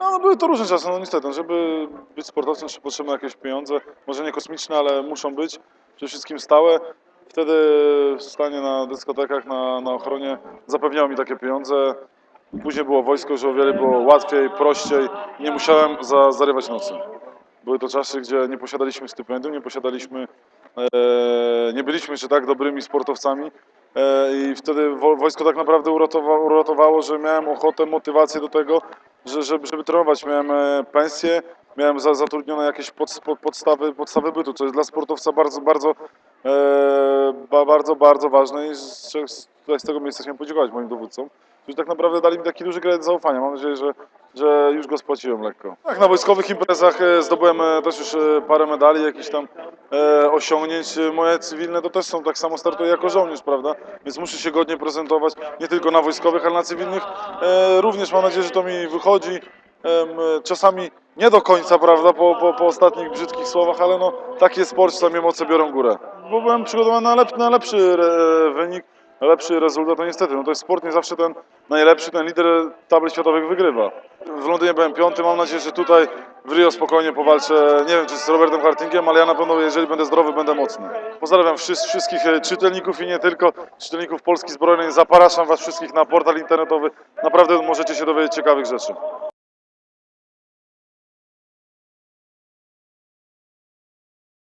No, były to różne czasy, no niestety, no, żeby być sportowcem trzeba potrzebne jakieś pieniądze, może nie kosmiczne, ale muszą być, przede wszystkim stałe. Wtedy stanie na dyskotekach, na, na ochronie zapewniało mi takie pieniądze. Później było wojsko, że o wiele było łatwiej, prościej, nie musiałem za, zarywać nocy. Były to czasy, gdzie nie posiadaliśmy stypendium, nie posiadaliśmy, e, nie byliśmy jeszcze tak dobrymi sportowcami e, i wtedy wo, wojsko tak naprawdę uratowało, że miałem ochotę, motywację do tego, że, żeby, żeby trenować. Miałem e, pensję, miałem za, zatrudnione jakieś pod, pod, podstawy, podstawy bytu, co jest dla sportowca bardzo, bardzo, e, ba, bardzo, bardzo ważne i z, z, z tego miejsca chciałem podziękować moim dowódcom, którzy tak naprawdę dali mi taki duży kredyt zaufania. Mam nadzieję, że, że już go spłaciłem lekko. Tak, na wojskowych imprezach e, zdobyłem też już e, parę medali, jakichś tam e, osiągnięć. Moje cywilne to też są, tak samo startuję jako żołnierz, prawda? Więc muszę się godnie prezentować, nie tylko na wojskowych, ale na cywilnych. Również mam nadzieję, że to mi wychodzi. Czasami nie do końca, prawda, po, po, po ostatnich brzydkich słowach, ale no taki jest sport, czasami emocje biorą górę. Bo byłem przygotowany na, na lepszy wynik, lepszy rezultat, to niestety, no to jest sport, nie zawsze ten najlepszy, ten lider tabel światowych wygrywa. W Londynie byłem piąty, mam nadzieję, że tutaj w Rio spokojnie powalczę, nie wiem czy z Robertem Hartingiem, ale ja na pewno, jeżeli będę zdrowy, będę mocny. Pozdrawiam wszys- wszystkich e, czytelników i nie tylko, czytelników Polski Zbrojnej, zapraszam Was wszystkich na portal internetowy, naprawdę możecie się dowiedzieć ciekawych rzeczy.